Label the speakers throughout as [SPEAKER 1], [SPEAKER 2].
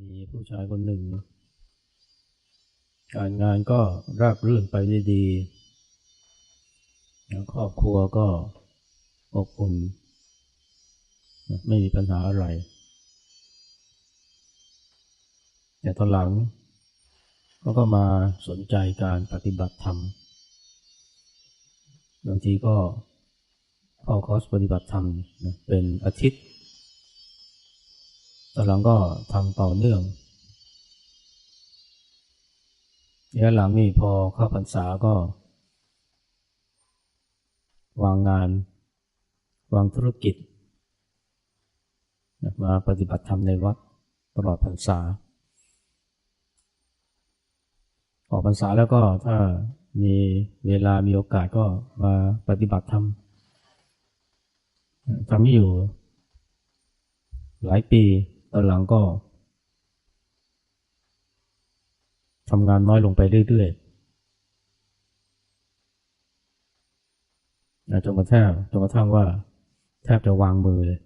[SPEAKER 1] มีผู้ชายคนหนึ่ง การงานก็ราบรื่นไปได้ดีครอบครัวก็อบอุ่น ไม่มีปัญหาอะไร แต่ตอนหลังเขาก็มาสนใจการปฏิบัติธรรม บางทีก็เข้าคอร์สปฏิบัติธรรมเป็นอาทิตย์ ตอนหลังก็ทำต่อเนื่องระยะหลังนี่พอเข้าพรรษาก็ วางงาน วางธุรกิจ มาปฏิบัติธรรมในวัดตลอดพรรษา ออกพรรษาแล้วก็ถ้ามีเวลามีโอกาสก็มาปฏิบัติธรรมทำอยู่หลายปี ตอนหลังก็ทำงานน้อยลงไปเรื่อยๆจนกระทั่งจนกระทั่งว่าแทบจะวางมือเลย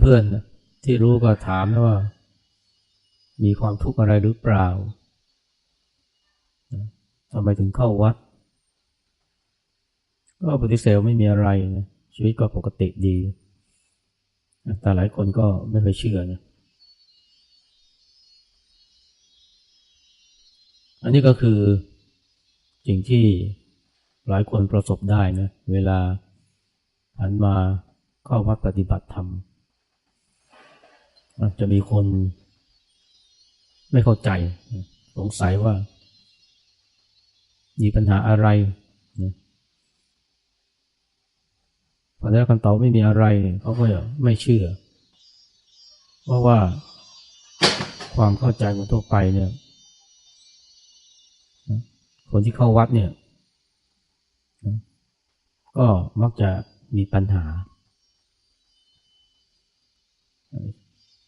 [SPEAKER 1] เพื่อนๆที่รู้ก็ถามนะว่า มีความทุกข์อะไรหรือเปล่าทำไมถึงเข้าวัด ก็ปฏิเสธไม่มีอะไรนะชีวิตก็ปกติดี แต่หลายคนก็ไม่เคยเชื่อนะอันนี้ก็คือสิ่งที่หลายคนประสบได้นะเวลาหันมาเข้าวัดปฏิบัติธรรมจะมีคนไม่เข้าใจสงสัยว่า มีปัญหาอะไรนะ พอได้คำตอบไม่มีอะไรเขาก็ไม่เชื่อ เพราะว่าความเข้าใจของทั่วไปเนี่ยคนที่เข้าวัดเนี่ย ก็มักจะมีปัญหา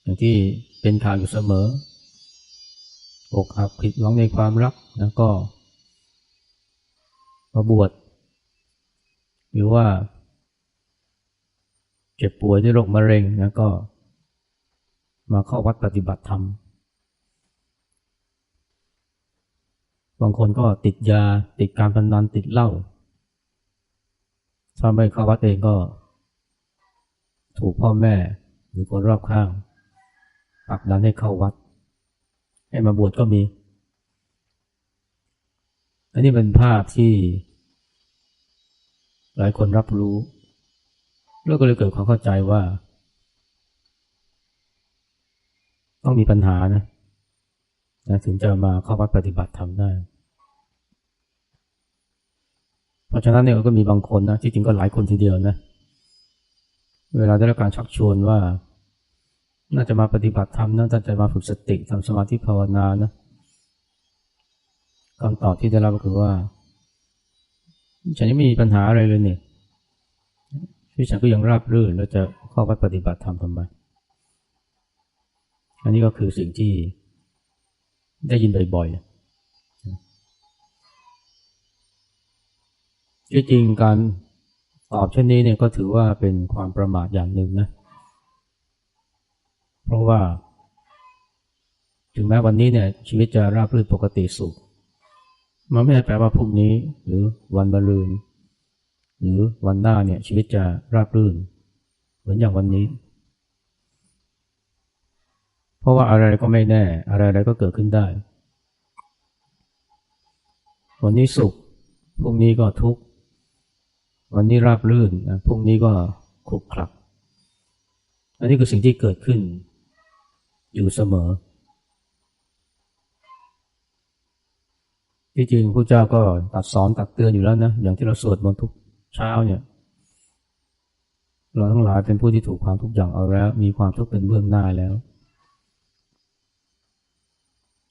[SPEAKER 1] อย่างที่เป็นข่าวอยู่เสมอ อกหักผิดหวังในความรักแล้วก็มาบวชหรือว่า จ็บป่วยด้วยโรคมะเร็งนะก็ มาเข้าวัดปฏิบัติธรรม บางคนก็ติดยาติดการพนันติดเหล้าถ้าไม่เข้าวัดเองก็ ถูกพ่อแม่ หรือคนรอบข้างผลักดันให้เข้าวัด ให้มาบวชก็มี อันนี้เป็นภาพที่ หลายคนรับรู้ แล้วก็เลยเกิดความเข้าใจว่า ต้องมีปัญหานะนะถึงจะมาเข้าวัดปฏิบัติธรรมได้ เพราะฉะนั้นเนี่ยก็มีบางคนนะที่จริงก็หลายคนทีเดียวนะ เวลาได้รับการชักชวนว่า น่าจะมาปฏิบัติธรรมน่าจะมาฝึกสติทำสมาธิภาวนานะคำตอบที่ได้รับก็คือว่า ฉันยังไม่มีปัญหาอะไรเลยเนี่ย ชีวิตฉันก็ยังราบรื่นแล้วจะเข้าวัดปฏิบัติธรรมทำไมอันนี้ก็คือสิ่งที่ได้ยินบ่อยๆที่จริงการตอบเช่นนี้เนี่ยก็ถือว่าเป็นความประมาทอย่างหนึ่งนะ เพราะว่า ถึงแม้วันนี้เนี่ยชีวิตจะราบรื่นปกติสุข มันไม่ได้แปลว่าพรุ่งนี้หรือวันบรืน หรือวันหน้าเนี่ยชีวิตจะราบรื่น เหมือนอย่างวันนี้ เพราะว่าอะไรก็ไม่แน่ อะไรๆก็เกิดขึ้นได้ วันนี้สุขพรุ่งนี้ก็ทุกข์วันนี้ราบรื่นนะพรุ่งนี้ก็ขุกขลัก อันนี้คือสิ่งที่เกิดขึ้น อยู่เสมอ ที่จริงพระเจ้าก็ตัดสอนตักเตือนอยู่แล้วนะ อย่างที่เราสวดมนต์ทุก เช้าเนี่ย เราทั้งหลายเป็นผู้ที่ถูกความทุกข์อย่างเอาแล้ว มีความทุกข์เป็นเบื้องหน้าแล้ว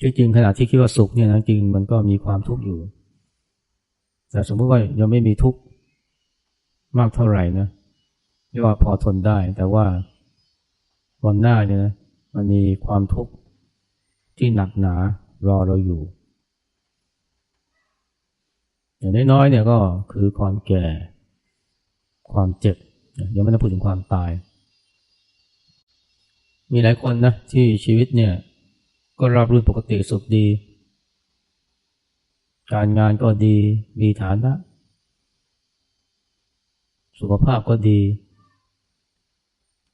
[SPEAKER 1] จริงๆขณะที่คิดว่าสุขเนี่ยนะจริงมันก็มีความทุกข์อยู่ แต่สมมติว่ายังไม่มีทุกข์มากเท่าไหร่นะเรียกว่าพอทนได้ แต่ว่าวันหน้าเนี่ยนะมันมีความทุกข์ที่หนักหนารอเราอยู่ อย่างน้อยๆเนี่ยก็คือความแก่ ความเจ็บยังไม่ต้องพูดถึงความตาย มีหลายคนนะที่ชีวิตเนี่ยก็ราบรื่นปกติสุขดี การงานก็ดีมีฐานะ สุขภาพก็ดี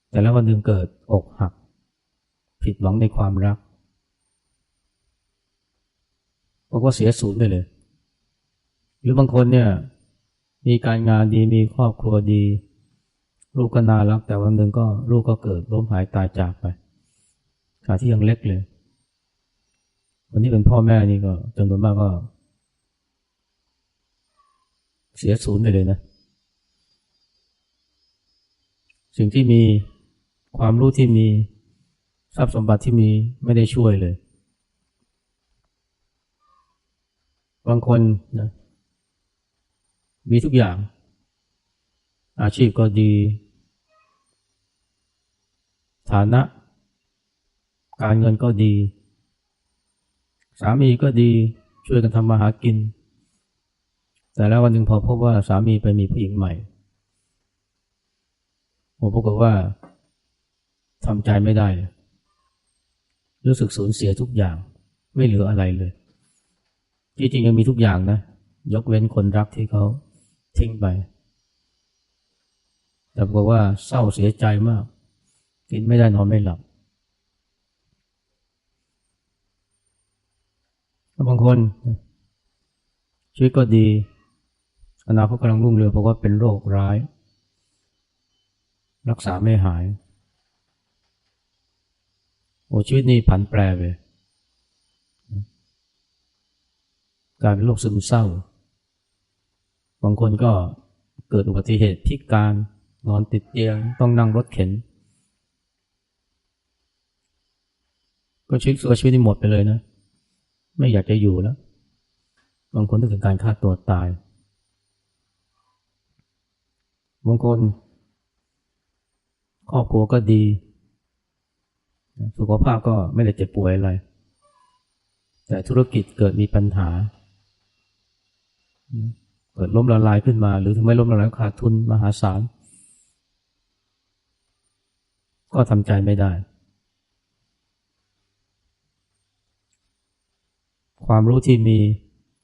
[SPEAKER 1] แต่แล้ววันหนึ่งเกิดอกหัก ผิดหวังในความรักบอกว่าเสียศูนย์ไปเลย หรือบางคนเนี่ยมีการงานดีมีครอบครัวดี ลูกก็น่ารัก แต่วันหนึ่งก็ลูกก็เกิดล้มหายตายจากไปขณะที่ยังเล็กเลย วันนี้เป็นพ่อแม่นี่ก็จำนวนมากก็ เสียศูนย์ไปเลยนะ สิ่งที่มีความรู้ที่มีทรัพย์สมบัติที่มีไม่ได้ช่วยเลย บางคนนะ มีทุกอย่าง อาชีพก็ดี ฐานะ การเงินก็ดี สามีก็ดีช่วยกันทำมาหากิน แต่แล้ววันหนึ่งพอพบว่าสามีไปมีผู้หญิงใหม่ผมพบว่าทำใจไม่ได้ รู้สึกสูญเสียทุกอย่างไม่เหลืออะไรเลย ที่จริงยังมีทุกอย่างนะ ยกเว้นคนรักที่เขา ทิ้งไป แต่บอกว่าเศร้าเสียใจมาก กินไม่ได้นอนไม่หลับ บางคนชีวิตก็ดี อนาคตกำลังรุ่งเรืองเพราะว่าเป็นโรคร้าย รักษาไม่หาย โอ้ชีวิตนี้ผันแปรไปกลายเป็นโรคซึมเศร้า บางคนก็เกิดอุบัติเหตุพิการนอนติดเตียง ต้องนั่งรถเข็น ก็ชีวิตชีวิตนี้หมดไปเลยนะ ไม่อยากจะอยู่แล้ว บางคนต้องถึงการฆ่าตัวตาย บางคนครอบครัวก็ดี สุขภาพก็ไม่ได้เจ็บป่วยอะไร แต่ธุรกิจเกิดมีปัญหา เกิดล้มละลายขึ้นมา หรือถึงไม่ล้มละลายขาดทุนมหาศาลก็ทำใจไม่ได้ ความรู้ที่มี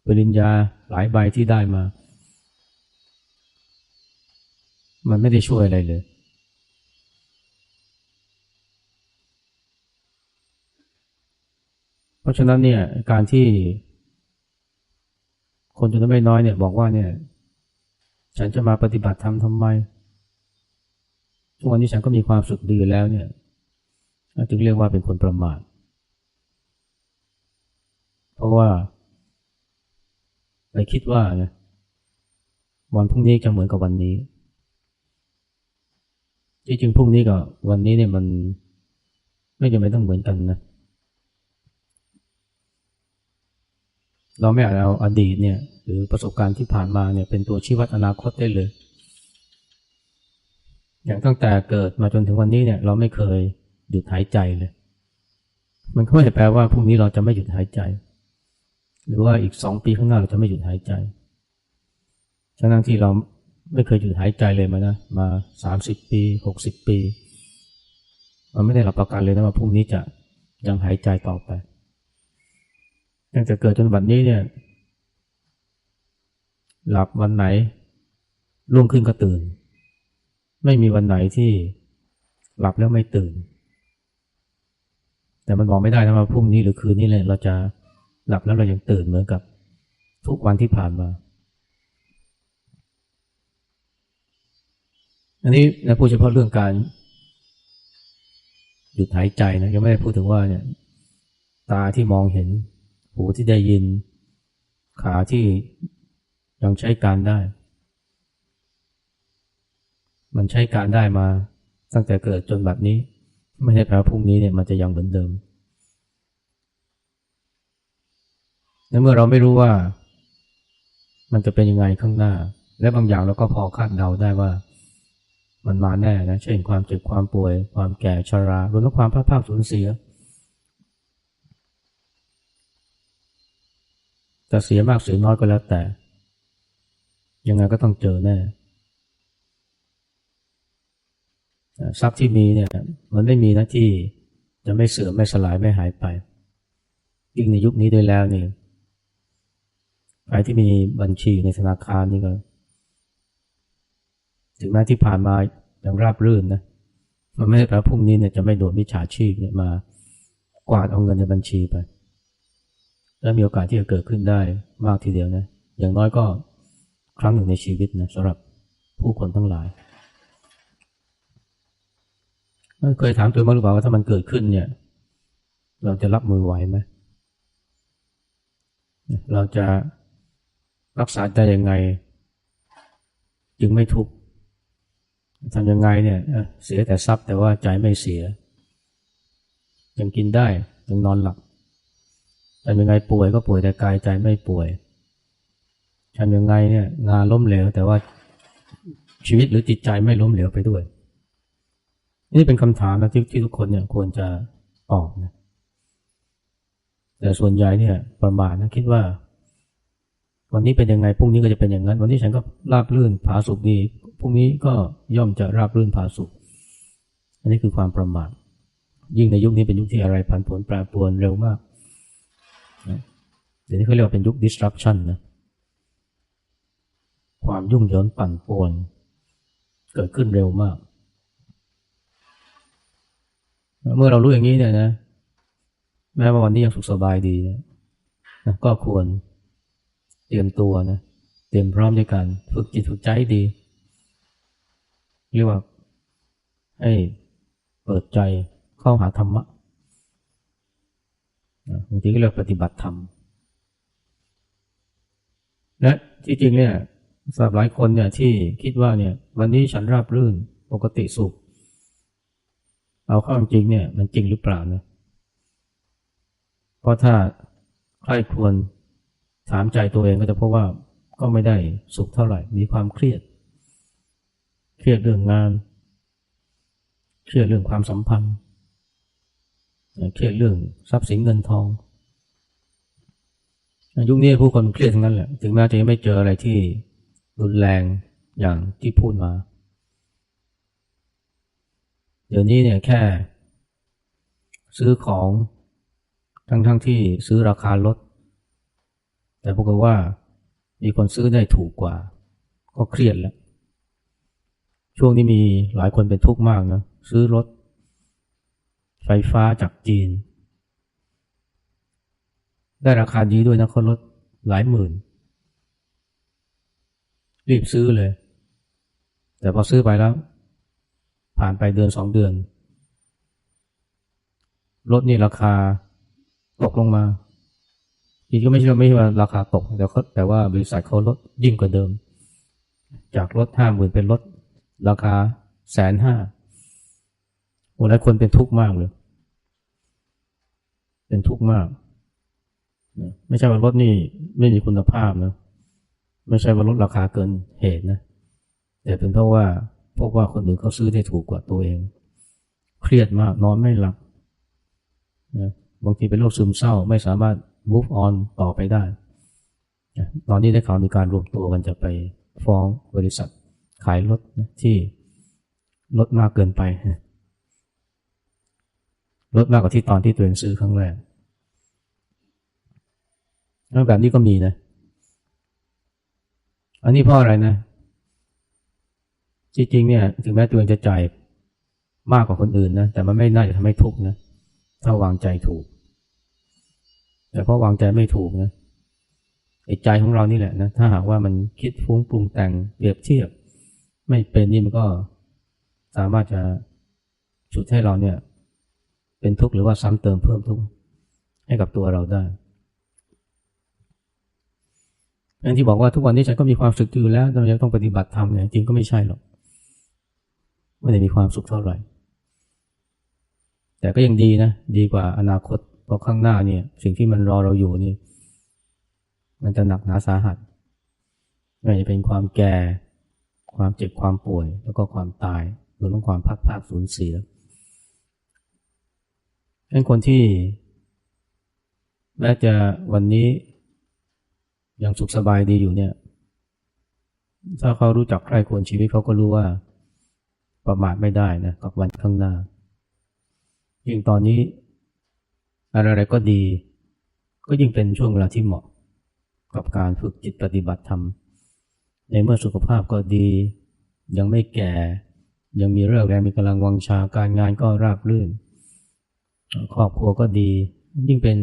[SPEAKER 1] ปริญญาหลายใบที่ได้มา มันไม่ได้ช่วยอะไรเลย เพราะฉะนั้นเนี่ยการที่ คนจำนวนไม่น้อยเนี่ยบอกว่าเนี่ย ฉันจะมาปฏิบัติธรรมทำไม ทุกวันนี้ฉันก็มีความสุขดีแล้วเนี่ยจึงเรียกว่าเป็นคนประมาท เพราะว่าไปคิดว่านี่ยวันพรุ่งนี้จะเหมือนกับวันนี้ที่จริงพรุ่งนี้กับวันนี้เนี่ยมันไม่จำเป็นต้องเหมือนกันนะ เราไม่อาจเอาอดีตเนี่ยหรือประสบการณ์ที่ผ่านมาเนี่ยเป็นตัวชี้วัดอนาคตได้เลย อย่างตั้งแต่เกิดมาจนถึงวันนี้เนี่ย เราไม่เคยหยุดหายใจเลย มันก็ไม่ได้แปลว่าพรุ่งนี้เราจะไม่หยุดหายใจ หรือว่าอีกสองปีข้างหน้าเราจะไม่หยุดหายใจทั้งที่เราไม่เคยหยุดหายใจเลยมานะมาสามสิบปีหกสิบปี มันไม่ได้รับประกันเลยนะว่าพรุ่งนี้จะยังหายใจต่อไป ตั้งแต่เกิดจนวันนี้เนี่ย หลับวันไหนล่งขึ้นก็ตื่น ไม่มีวันไหนที่หลับแล้วไม่ตื่น แต่มันบอกไม่ได้นะว่าพรุ่งนี้หรือคืนนี้เลยเราจะหลับแล้วเรายังตื่นเหมือนกับทุกวันที่ผ่านมาอันนี้นะพูดเฉพาะเรื่องการ หยุดหายใจนะยังไม่ได้พูดถึงว่าเนี่ย ตาที่มองเห็น หูที่ได้ยิน ขาที่ยังใช้การได้ มันใช้การได้มาตั้งแต่เกิดจนแบบนี้ ไม่ใช่แปลว่าพรุ่งนี้เนี่ยมันจะยังเหมือนเดิมในเมื่อเราไม่รู้ว่า มันจะเป็นยังไงข้างหน้า และบางอย่างเราก็พอคาดเดาได้ว่า มันมาแน่นะ เช่นความเจ็บความป่วย ความแก่ชรารวมทั้งความพลาดพลาดสูญเสีย จะเสียมากเสียน้อยก็แล้วแต่ ยังไงก็ต้องเจอแน่ทรัพย์ที่มีเนี่ย มันไม่มีนะที่จะไม่เสื่อมไม่สลายไม่หายไปยิ่งในยุคนี้ด้วยแล้วนี่ใครที่มีบัญชีอยู่ในธนาคารนี่ก็ ถึงแม้ที่ผ่านมาอย่างราบรื่นนะมันไม่ได้แปลว่าพรุ่งนี้เนี่ยจะไม่โดนมิจฉาชีพเนี่ยมากวาดเอาเงินในบัญชีไป แล้วมีโอกาสที่จะเกิดขึ้นได้มากทีเดียวนะ อย่างน้อยก็ครั้งหนึ่งในชีวิตนะสำหรับผู้คนทั้งหลายเคยถามตัวเองบ้างหรือเปล่าว่าถ้ามันเกิดขึ้นเนี่ย เราจะรับมือไหวไหมเราจะรักษาใจยังไง จึงไม่ทุกข์ทำยังไงเนี่ยเสียแต่ทรัพย์แต่ว่าใจไม่เสีย ยังกินได้ยังนอนหลับ ทำยังไงป่วยก็ป่วยแต่กายใจไม่ป่วยทำยังไงเนี่ยงานล้มเหลว แต่ว่าชีวิตหรือจิตใจไม่ล้มเหลวไปด้วย นี่เป็นคำถามนะที่ที่ทุกคนเนี่ยควรจะตอบนะแต่ส่วนใหญ่เนี่ยประมาทนะคิดว่า วันนี้เป็นยังไงพรุ่งนี้ก็จะเป็นอย่างนั้น วันนี้ฉันก็ราบรื่นผาสุกดีพรุ่งนี้ก็ย่อมจะราบรื่นผาสุกอันนี้คือความประมาทยิ่งในยุคนี้เป็นยุคที่อะไรผันผวนแปรปรวนเร็วมาก นะเดี๋ยวนี้เขาเรียกว่าเป็นยุค disruption นะความยุ่งเหยิงปั่นป่วนเกิดขึ้นเร็วมาก เมื่อเรารู้อย่างนี้เนี่ยนะ แม้ว่าวันนี้ยังสุขสบายดีนะนะก็ควรเตรียมตัวนะ เตรียมพร้อมในการฝึกจิตฝึกใจดี เรียกว่าให้เปิดใจเข้าหาธรรมะ บางทีก็เรียกปฏิบัติธรรมและที่จริงเนี่ยสำหรับหลายคนเนี่ยที่คิดว่าเนี่ยวันนี้ฉันราบรื่นปกติสุข เอาเข้าจริงเนี่ยมันจริงหรือเปล่านะเพราะถ้าใครควรถามใจตัวเองก็จะพบว่าก็ไม่ได้สุขเท่าไหร่ มีความเครียด เครียดเรื่องงาน เครียดเรื่องความสัมพันธ์ เครียดเรื่องทรัพย์สินเงินทองยุคนี้ผู้คนเครียดทั้งนั้นแหละ ถึงแม้จะยังไม่เจออะไรที่รุนแรงอย่างที่พูดมา เดี๋ยวนี้เนี่ยแค่ ซื้อของทั้งๆทที่ซื้อราคาลด แต่พวกว่ามีคนซื้อได้ถูกกว่า ก็เครียดแล้ว ช่วงนี้มีหลายคนเป็นทุกข์มากนะ ซื้อรถ ไฟฟ้าจากจีน ได้ราคาดีด้วยนะเขาลดหลายหมื่น รีบซื้อเลย แต่พอซื้อไปแล้ว ผ่านไปเดือนสองเดือน รถนี่ราคาตกลงมาจริงก็ไม่ใช่ไม่ใช่ว่าราคาตกแต่แต่ว่าบริษัทเขาลดยิ่งกว่าเดิม จากลดห้าหมื่นเป็นลดราคาแสนห้า โอ้หลายคนเป็นทุกข์มากเลย เป็นทุกข์มากไม่ใช่ว่ารถนี่ไม่มีคุณภาพนะ ไม่ใช่ว่าลดราคาเกินเหตุนะ แต่เป็นเพราะว่าพบว่าคนอื่นเขาซื้อได้ถูกกว่าตัวเอง เครียดมากนอนไม่หลับนะบางทีเป็นโรคซึมเศร้าไม่สามารถ move on ต่อไปได้ ตอนนี้ได้ข่าวมีการรวมตัวกันจะไปฟ้องบริษัทขายรถที่ลดมากเกินไป ลดมากกว่าที่ตอนที่ตัวเองซื้อครั้งแรกแล้วแบบนี้ก็มีนะ อันนี้เพราะอะไรนะ จริงๆเนี่ย ถึงแม้ตัวเองจะจ่ายมากกว่าคนอื่นนะ แต่มันไม่น่าจะทำให้ทุกข์นะ ถ้าวางใจถูก แต่เพราะวางใจไม่ถูกนะไอ้ใจของเรานี่แหละนะ ถ้าหากว่ามันคิดฟุ้งปรุงแต่งเปรียบเทียบ ไม่เป็นนี่มันก็สามารถจะฉุดให้เราเนี่ย เป็นทุกข์หรือว่าซ้ำเติมเพิ่มทุกข์ให้กับตัวเราได้อย่างที่บอกว่าทุกวันนี้ฉันก็มีความสุขอยู่แล้วทำไมต้องปฏิบัติธรรมเนี่ยจริงก็ไม่ใช่หรอก ไม่ได้มีความสุขเท่าไหร่ แต่ก็ยังดีนะ ดีกว่าอนาคตเพราะข้างหน้าเนี่ย สิ่งที่มันรอเราอยู่นี่ มันจะหนักหนาสาหัสไม่ว่าจะเป็นความแก่ ความเจ็บความป่วย แล้วก็ความตายหรือต้งความพักภาคสูญเสีย เป็นคนที่แม้จะวันนี้ยังสุขสบายดีอยู่เนี่ย ถ้าเขารู้จักใครควรชีวิตเขาก็รู้ว่าประมาทไม่ได้นะกับวันข้างหน้า ยิ่งตอนนี้ อะไรๆก็ดี ก็ยิ่งเป็นช่วงเวลาที่เหมาะ กับการฝึกจิตปฏิบัติธรรม ในเมื่อสุขภาพก็ดี ยังไม่แก่ ยังมีเรื่องแรงมีกำลังวังชาการงานก็ราบรื่น ครอบครัวก็ดี ยิ่งเป็น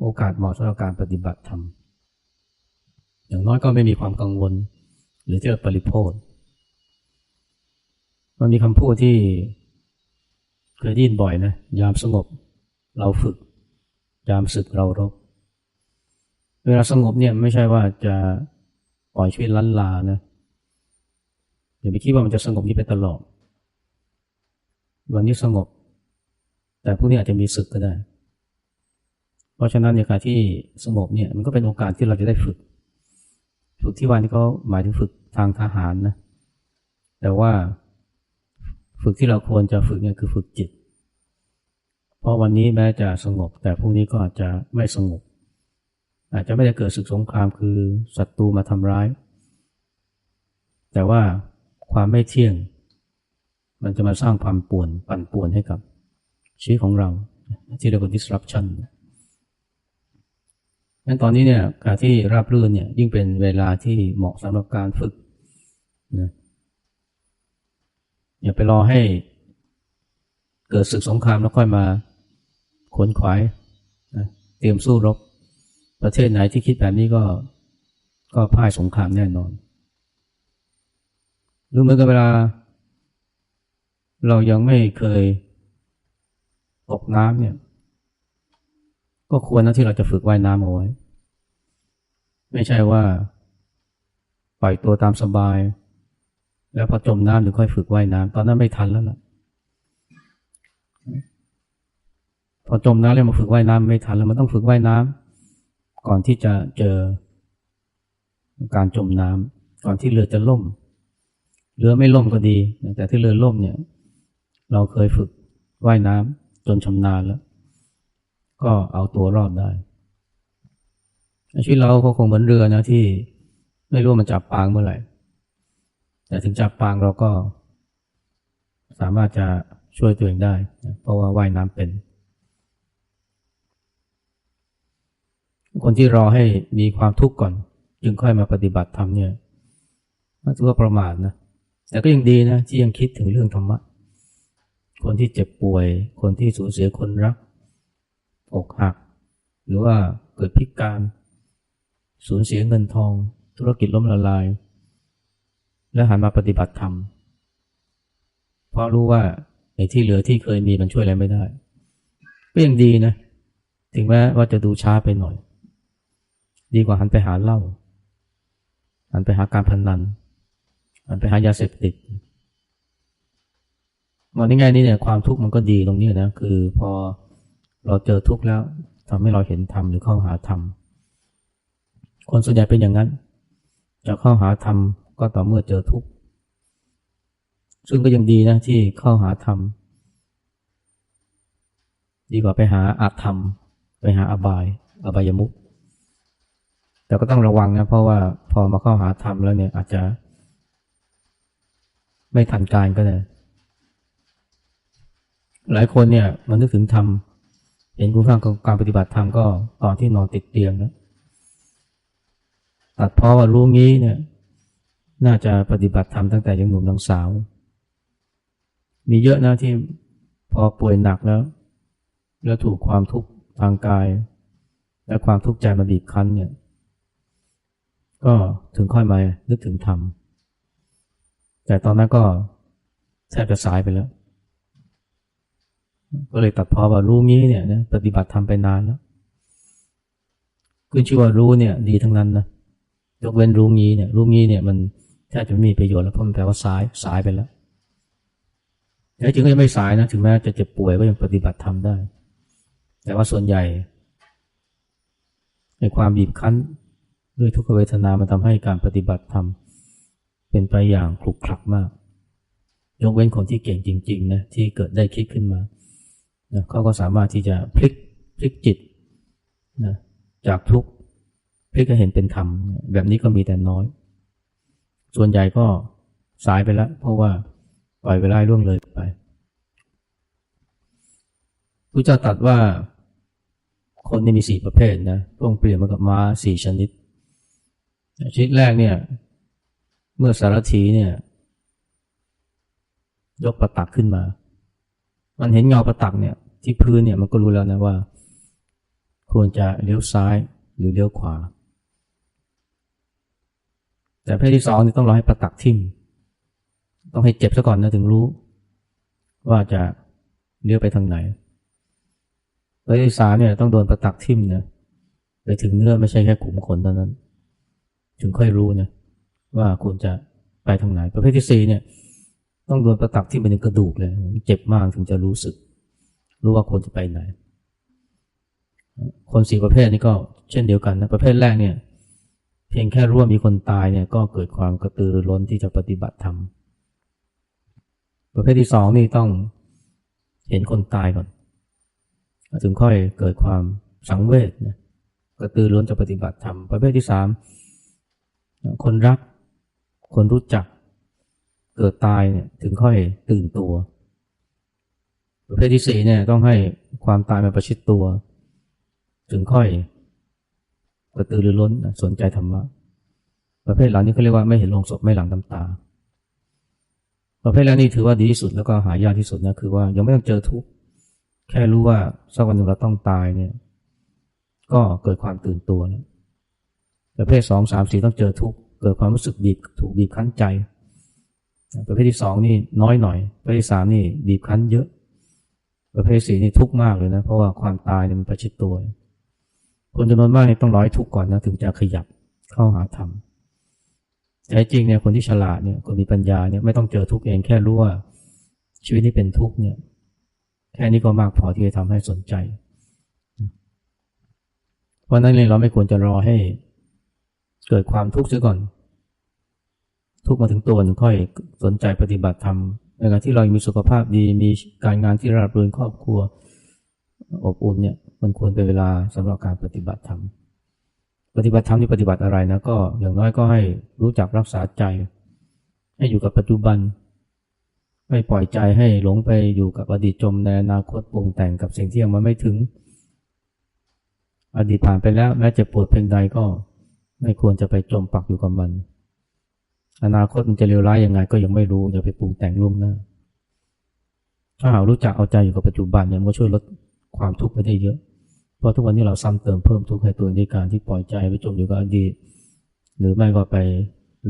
[SPEAKER 1] โอกาสเหมาะสำหรับการปฏิบัติธรรม อย่างน้อยก็ไม่มีความกังวล หรือเจอปริโภทมันมีคำพูดที่เคยได้ยินบ่อยนะยามสงบเราฝึก ยามศึกเรารบ เวลาสงบเนี่ยไม่ใช่ว่าจะปล่อยชีวิตลันลานะอย่าไปคิดว่ามันจะสงบนี้ไปตลอด วันนี้สงบ แต่พรุ่งนี้อาจจะมีศึกก็ได้ เพราะฉะนั้นในการที่สงบเนี่ยมันก็เป็นโอกาสที่เราจะได้ฝึก ฝึกที่วันนี้เขาหมายถึงฝึกทางทหารนะ แต่ว่าฝึกที่เราควรจะฝึกเนี่ยคือฝึกจิต เพราะวันนี้แม้จะสงบ แต่พรุ่งนี้ก็อาจจะไม่สงบ อาจจะไม่ได้เกิดศึกสงครามคือศัตรูมาทำร้าย แต่ว่าความไม่เที่ยง มันจะมาสร้างความป่วนปั่นป่วนให้กับ ชีวิตของเรา ที่เรียกว่า disruption งั้นตอนนี้เนี่ยการที่ราบรื่นเนี่ยยิ่งเป็นเวลาที่เหมาะสำหรับการฝึกนะอย่าไปรอให้เกิดศึกสงครามแล้วค่อยมาขนขวายนะเตรียมสู้รบ ประเทศไหนที่คิดแบบนี้ก็ก็พ่ายสงครามแน่นอน หรือเหมือนกับเวลา เรายังไม่เคย ตกน้ำเนี่ย ก็ควรนะที่เราจะฝึกว่ายน้ำเอาไว้ ไม่ใช่ว่าปล่อยตัวตามสบาย แล้วพอจมน้ำถึงค่อยฝึกว่ายน้ำตอนนั้นไม่ทันแล้วล่ะ พอจมน้ำแล้วมาฝึกว่ายน้ำไม่ทันแล้วมันต้องฝึกว่ายน้ำก่อนที่จะเจอการจมน้ำก่อนที่เรือจะล่ม เรือไม่ล่มก็ดี แต่ที่เรือล่มเนี่ย เราเคยฝึกว่ายน้ำ จนชำนาญแล้ว ก็เอาตัวรอดได้ชีวิตเราก็คงเหมือนเรือนะที่ไม่รู้มันจับปางเมื่อไหร่ แต่ถึงจับปางเราก็ สามารถจะช่วยตัวเองได้ เพราะว่าว่ายน้ำเป็น คนที่รอให้มีความทุกข์ก่อน จึงค่อยมาปฏิบัติธรรมเนี่ยถือว่าประมาทนะ แต่ก็ยังดีนะที่ยังคิดถึงเรื่องธรรมะ คนที่เจ็บป่วย คนที่สูญเสียคนรักอกหัก หรือว่าเกิดพิการ สูญเสียเงินทอง ธุรกิจล้มละลาย และหันมาปฏิบัติธรรมเพราะรู้ว่าไอ้ที่เหลือที่เคยมีมันช่วยอะไรไม่ได้ ก็ยังดีนะ ถึงแม้ว่าจะดูช้าไปหน่อย ดีกว่าหันไปหาเหล้าหันไปหาการพนนันหันไปหายาเสพติด มองในแง่นี้เนี่ยความทุกข์มันก็ดีตรงนี้นะคือพอเราเจอทุกข์แล้วทำให้เราเห็นธรรมหรือเข้าหาธรรมคนส่วนใหญ่เป็นอย่างนั้น จะเข้าหาธรรมก็ต่อเมื่อเจอทุกข์ซึ่งก็ยังดีนะที่เข้าหาธรรมดีกว่าไปหาอาธรรม ไปหาอบาย อบายมุขแต่ก็ต้องระวังนะเพราะว่าพอมาเข้าหาธรรมแล้วเนี่ยอาจจะ ไม่ทันการก็ได้ หลายคนเนี่ยมันนึกถึงธรรมเห็นคุณค่าของการปฏิบัติธรรมก็ตอนที่นอนติดเตียงนะตัดเพราะว่ารู้งี้เนี่ย น่าจะปฏิบัติธรรมตั้งแต่ยังหนุ่มยังสาว มีเยอะนะที่พอป่วยหนักแล้ว แล้วถูกความทุกข์ทางกาย และความทุกข์ใจมาบีบคั้นเนี่ย ก็ถึงค่อยมานึกถึงธรรมแต่ตอนนั้นก็แทบจะสายไปแล้ว ก็เลยตัดพอว่ารู้งี้เนี่ยนะปฏิบัติธรรมไปนานแล้วขึ้นชื่อว่ารู้เนี่ย ดีทั้งนั้นนะยกเว้นรู้งี้เนี่ยรู้งี้เนี่ยมันแทบจะไม่มีประโยชน์แล้วเพราะมันแปลว่าสายสายไปแล้วแต่จริงก็ยังไม่สายนะถึงแม้จะเจ็บป่วยก็ยังปฏิบัติธรรมได้ แต่ว่าส่วนใหญ่ในความบีบคั้นด้วยทุกขเวทนามันทำให้การปฏิบัติธรรมเป็นไปอย่างคลุกคลักมาก ยกเว้นคนที่เก่งจริงๆนะที่เกิดได้คิดขึ้นมา นะเขาก็สามารถที่จะพลิกพลิกจิตนะจากทุกข์พลิกให้เห็นเป็นธรรม แบบนี้ก็มีแต่น้อย ส่วนใหญ่ก็สายไปแล้ว เพราะว่าปล่อยเวลาล่วงเลยไปพระเจ้าตรัสว่าคนนี่มีสี่ประเภทนะพระองเปรียบเหมันกับม้าสี่ชนิด ชนิดแรกเนี่ย เมื่อสารถีเนี่ย ยกประตักขึ้นมา มันเห็นเงาประตักเนี่ย ที่พื้นเนี่ยมันก็รู้แล้วนะว่า ควรจะเลี้ยวซ้ายหรือเลี้ยวขวา แต่ประเภทที่สองนี่ต้องรอให้ประตักทิ่มต้องให้เจ็บซะก่อนนะถึงรู้ ว่าจะเลี้ยวไปทางไหนประเภทที่สามเนี่ยต้องโดนประตักทิ่มนะไปถึงเนื้อไม่ใช่แค่ขุมขนเท่านั้น ถึงค่อยรู้นะว่าควรจะไปทางไหน ประเภทที่สี่เนี่ย ต้องโดนประตักที่เป็นกระดูกเลยเจ็บมากถึงจะรู้สึก รู้ว่าควรจะไปไหน คนสี่ประเภทนี้ก็เช่นเดียวกันนะประเภทแรกเนี่ย เพียงแค่รู้ว่ามีคนตายเนี่ยก็เกิดความกระตือรือร้นที่จะปฏิบัติธรรมประเภทที่สองนี่ต้องเห็นคนตายก่อน ถึงค่อยเกิดความสังเวชนะกระตือรือร้นจะปฏิบัติธรรมประเภทที่สามคนรัก คนรู้จัก เกิดตายเนี่ยถึงค่อยตื่นตัว ประเภทที่สี่เนี่ยต้องให้ความตายมาประชิดตัว ถึงค่อยกระตือรือร้นสนใจธรรมะ ประเภทเหล่านี้เขาเรียกว่าไม่เห็นลงศพไม่หลังน้ำตา ประเภทแรกนี่ถือว่าดีที่สุดแล้วก็หายากที่สุดนะคือว่ายังไม่ต้องเจอทุกข์แค่รู้ว่าสักวันหนึ่งเราต้องตายเนี่ย ก็เกิดความตื่นตัวแล้วประเภทสองสามสี่ต้องเจอทุกข์เกิดความรู้สึกบีบถูกบีบคั้นใจ ประเภทที่สองนี่น้อยหน่อย ประเภทที่สามนี่บีบคั้นเยอะ ประเภทสี่นี่ทุกข์มากเลยนะ เพราะว่าความตายเนี่ยมันประชิดตัว คนจำนวนมากเนี่ยต้องร้อยทุกข์ก่อนนะถึงจะขยับเข้าหาธรรมแต่จริงเนี่ยคนที่ฉลาดเนี่ยคนมีปัญญาเนี่ยไม่ต้องเจอทุกข์เองแค่รู้ว่าชีวิตนี้เป็นทุกข์เนี่ยแค่นี้ก็มากพอที่จะทำให้สนใจ เพราะนั้นเลยเราไม่ควรจะรอให้เกิดความทุกข์เสียก่อน ทุกข์มาถึงตัวถึงค่อยสนใจปฏิบัติธรรมในการที่เรามีสุขภาพดีมีการงานที่ราบรื่นครอบครัว อบอุ่นเนี่ยมันควรเป็นเวลาสำหรับการปฏิบัติธรรมปฏิบัติธรรมที่ปฏิบัติอะไรนะก็อย่างน้อยก็ให้รู้จักรักษาใจ ให้อยู่กับปัจจุบัน ไม่ปล่อยใจให้หลงไปอยู่กับอดีตจมในอนาคตปรุงแต่งกับสิ่งที่ยังมาไม่ถึง อดีตผ่านไปแล้วแม้จะปวดเพียงใดก็ไม่ควรจะไปจมปักอยู่กับมัน อนาคตมันจะเลวร้ายยังไง ก็ยังไม่รู้อย่าไปปรุงแต่งล่วงหน้า ถ้าหากรู้จักเอาใจอยู่กับปัจจุบันเนี่ยมันก็ช่วยลดความทุกข์ไปได้เยอะ เพราะทุกวันนี้เราซ้ำเติมเพิ่มทุกข์ให้ตัวในการที่ปล่อยใจไปจมอยู่กับอดีตหรือไม่ก็ไป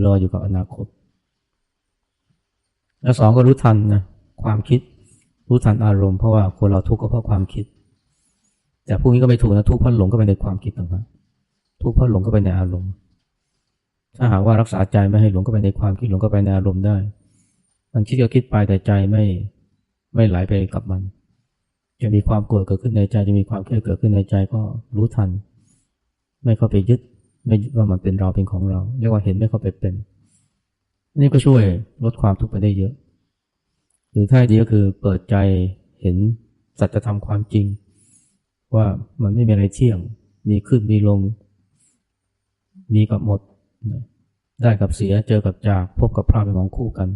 [SPEAKER 1] รออยู่กับอนาคต และสองก็รู้ทันนะความคิดรู้ทันอารมณ์เพราะว่าคนเราทุกข์ก็เพราะความคิด แต่พวกนี้ก็ไม่ถูกนะทุกข์เพราะหลงก็ไปในความคิดต่างหากทุกข์เพราะหลงก็ไปในอารมณ์ ถ้าหากว่ารักษาใจไม่ให้หลงก็ไปในความคิดหลงก็ไปในอารมณ์ได้ มันคิดก็คิดไปแต่ใจไม่ไม่ไหลไปกับมัน จะมีความโกรธเกิดขึ้นในใจจะมีความเครียดเกิดขึ้นในใจก็รู้ทัน ไม่เข้าไปยึด ไม่ยึดว่ามันเป็นเราเป็นของเรา เรียกว่าเห็นไม่เข้าไปเป็น นี่ก็ช่วยลดความทุกข์ไปได้เยอะ หรือถ้าดีก็คือเปิดใจเห็นสัจธรรมความจริง ว่ามันไม่มีอะไรเที่ยง มีขึ้นมีลง มีกับหมด ได้กับเสียเจอกับจากพบกับพลาดเป็นของคู่กัน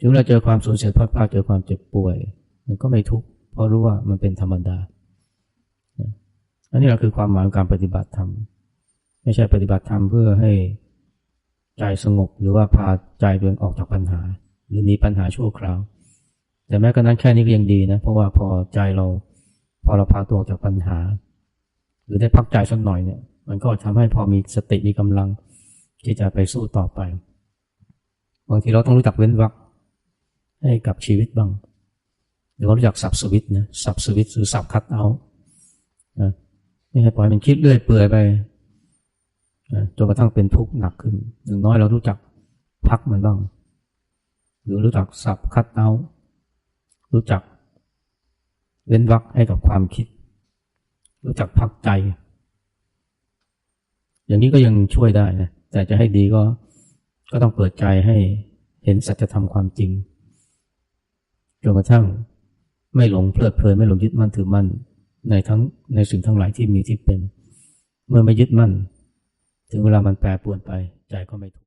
[SPEAKER 1] ถึงเราเจอความสูญเสียพลาดพลาดเจอความเจ็บป่วย มันก็ไม่ทุกข์เพราะรู้ว่ามันเป็นธรรมดาอันนี้เราคือความหมายของการปฏิบัติธรรมไม่ใช่ปฏิบัติธรรมเพื่อให้ใจสงบหรือว่าพาใจตัวเองออกจากปัญหา หรือหนีปัญหาชั่วคราว แต่แม้กระนั้นแค่นี้ก็ยังดีนะเพราะว่าพอใจเราพอเราพาตัวออกจากปัญหา หรือได้พักใจสักหน่อยเนี่ย มันก็ทำให้พอมีสติมีกำลัง ที่จะไปสู้ต่อไป บางทีเราต้องรู้จักเว้นวรรคให้กับชีวิตบ้างหรือว่ารู้จักสับสวิตนะสับสวิตหรือสับคัดเอานะนี่ให้ปล่อยมันคิดเรื่อยเปื่อยไปจนกระทั่งเป็นทุกข์หนักขึ้นอย่างน้อยเรารู้จักพักมันบ้าง หรือรู้จักสับคัดเอา รู้จักเว้นวรรคให้กับความคิด รู้จักพักใจ อย่างนี้ก็ยังช่วยได้นะแต่จะให้ดีก็ก็ต้องเปิดใจให้เห็นสัจธรรมความจริงจนกระทั่งไม่หลงเพลิดเพลินไม่หลงยึดมั่นถือมั่นในทั้งในสิ่งทั้งหลายที่มีที่เป็น เมื่อไม่ยึดมั่น ถึงเวลามันแปรปรวนไปใจก็ไม่ทุก